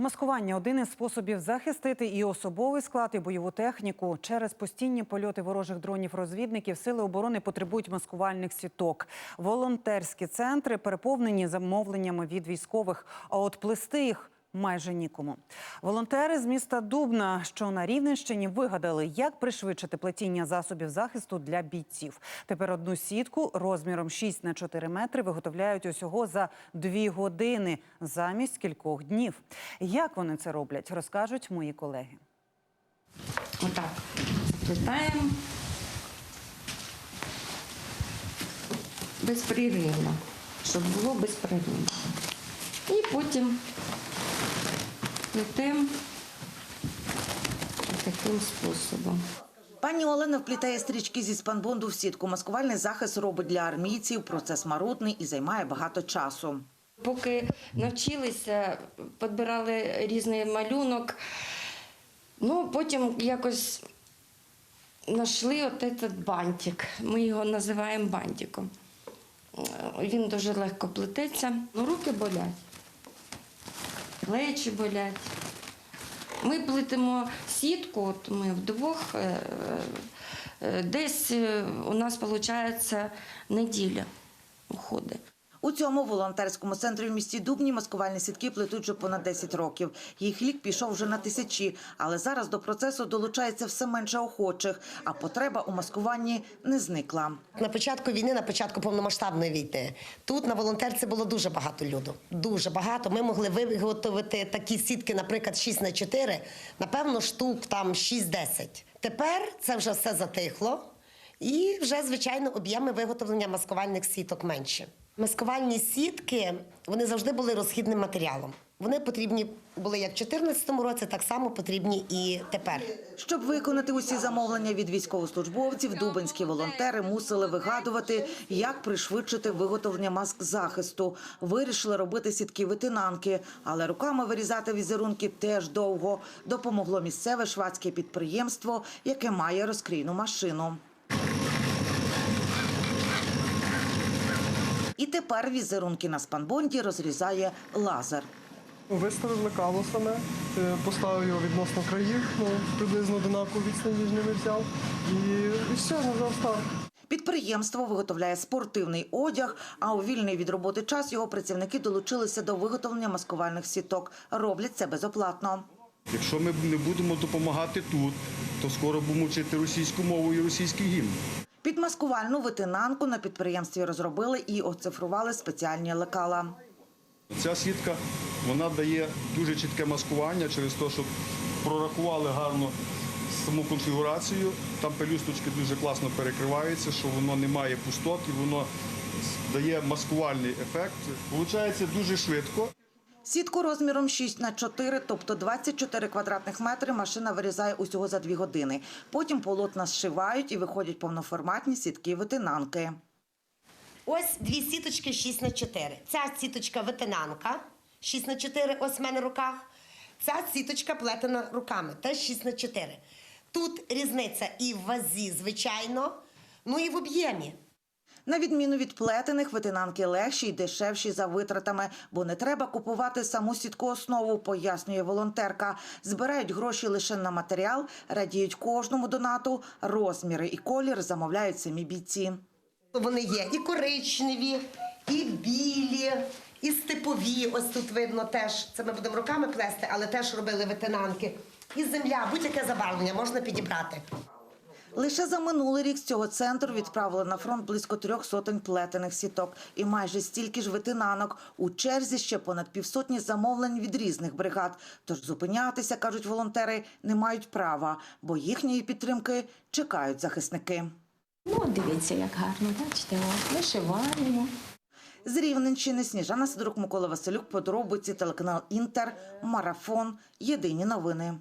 Маскування один із способів захистити і особовий склад, і бойову техніку. Через постійні польоти ворожих дронів-розвідників сили оборони потребують маскувальних сіток. Волонтерські центри переповнені замовленнями від військових, а от плести їх майже нікому. Волонтери з міста Дубна, що на Рівненщині, вигадали, як пришвидшити плетіння засобів захисту для бійців. Тепер одну сітку розміром 6 на 4 метри виготовляють усього за 2 години замість кількох днів. Як вони це роблять, розкажуть мої колеги. Отак. Заплетаємо. Безперервно, щоб було безперервно. І потім плетемо таким способом. Пані Олена вплітає стрічки зі спанбонду в сітку. Маскувальний захист робить для армійців. Процес марудний і займає багато часу. Поки навчилися, підбирали різний малюнок, ну потім якось знайшли от цей бантик. Ми його називаємо бантиком. Він дуже легко плететься. Ну, руки болять, плечі болять. Ми плетемо сітку, от ми вдвох, е, е, десь е, у нас виходить неділя уходить. У цьому волонтерському центрі в місті Дубні маскувальні сітки плетуть вже понад 10 років. Їх лік пішов вже на тисячі, але зараз до процесу долучається все менше охочих, а потреба у маскуванні не зникла. На початку війни, на початку повномасштабної війни, тут на волонтерці було дуже багато люду. Дуже багато. Ми могли виготовити такі сітки, наприклад, 6 на 4, напевно, штук там 6-10. Тепер це вже все затихло, і вже, звичайно, об'єми виготовлення маскувальних сіток менше. Маскувальні сітки вони завжди були розхідним матеріалом. Вони потрібні були як в 2014 році, так само потрібні і тепер. Щоб виконати усі замовлення від військовослужбовців, дубинські волонтери мусили вигадувати, як пришвидшити виготовлення маск захисту. Вирішили робити сітки витинанки, але руками вирізати візерунки теж довго. Допомогло місцеве швадське підприємство, яке має розкрійну машину. І тепер візерунки на спанбонді розрізає лазер. Виставив лекало саме, е, поставив його відносно країв, ну, приблизно одинакову відстань між ними взяв. І, і все, нажав старт. Підприємство виготовляє спортивний одяг, а у вільний від роботи час його працівники долучилися до виготовлення маскувальних сіток. Роблять це безоплатно. Якщо ми не будемо допомагати тут, то скоро будемо вчити російську мову і російський гімн. Під маскувальну витинанку на підприємстві розробили і оцифрували спеціальні лекала. Ця сітка вона дає дуже чітке маскування через те, що прорахували гарно саму конфігурацію. Там пелюсточки дуже класно перекриваються, що воно не має пустот і воно дає маскувальний ефект. Получається дуже швидко. Сітку розміром 6 на 4, тобто 24 квадратних метри, машина вирізає усього за 2 години. Потім полотна зшивають і виходять повноформатні сітки витинанки. Ось дві сіточки 6 на 4. Ця сіточка ветенанка 6 на 4, ось в мене в руках. Ця сіточка плетена руками, теж 6 на 4. Тут різниця і в вазі, звичайно, ну і в об'ємі. На відміну від плетених, витинанки легші й дешевші за витратами, бо не треба купувати саму сітку основу, пояснює волонтерка. Збирають гроші лише на матеріал, радіють кожному донату, розміри і колір замовляють самі бійці. Вони є і коричневі, і білі, і степові. Ось тут видно теж. Це ми будемо руками плести, але теж робили ветенанки. І земля, будь-яке забарвлення можна підібрати. Лише за минулий рік з цього центру відправили на фронт близько трьох сотень плетених сіток і майже стільки ж витинанок. У черзі ще понад півсотні замовлень від різних бригад. Тож зупинятися, кажуть волонтери, не мають права, бо їхньої підтримки чекають захисники. Ну, дивіться, як гарно, бачите, вишиваємо. З Рівненщини Сніжана Сидорук, Микола Василюк, подробиці, телеканал Інтер, Марафон. Єдині новини.